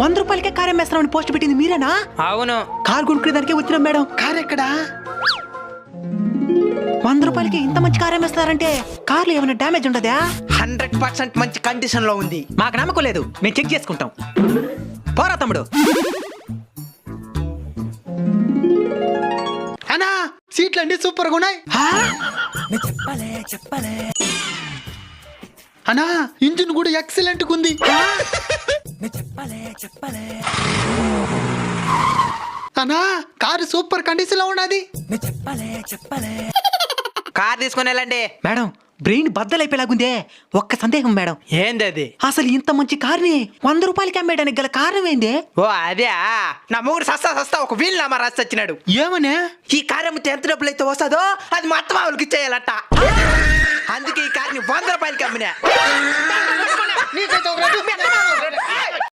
వంద రూపాయలకే car అమ్మేస్తామని post పెట్టింది మీరేనా? అవును. కార్ కొనుక్కునే దానికే వచ్చినాం మేడం. కార్ ఎక్కడా? వంద రూపాయలకి ఇంత మంచి కార్ అమ్మేస్తారంటే కార్లో ఏమైనా డ్యామేజ్ ఉండదా? హండ్రెడ్ పర్సెంట్ మంచి కండిషన్లో ఉంది. మాకు నమ్మకం లేదు. మేము చెక్ చేసుకుంటాం. పోరా తమ్ముడు. అన్నా సీట్లు అండి సూపర్గా ఉన్నాయి అన్నా ఇంజిన్ కూడా ఎక్సలెంట్గా ఉంది. అన్నా కారు సూపర్ కండిషన్లో ఉన్నది కార్ తీసుకుని వెళ్ళండి. మేడం బ్రెయిన్ బద్దలైపోయేలాగుందే. ఒక్క సందేహం మేడం. ఏంది అది అసలు ఇంత మంచి కార్ని వంద రూపాయలకి అమ్మేయడానికి గల కారణం ఏంది? ఓ అదే. నా మొగుడు సస్తా సస్తా ఒక వీల్ నామా రాసి వచ్చినాడు. ఏమనే? ఈ కార్ అమ్మితే ఎంత డబ్బులు అయితే వస్తుందో అది మొత్తం వాళ్ళకి ఇచ్చేయాలట. అందుకే ఈ కార్ని వంద రూపాయలకి అమ్మినా.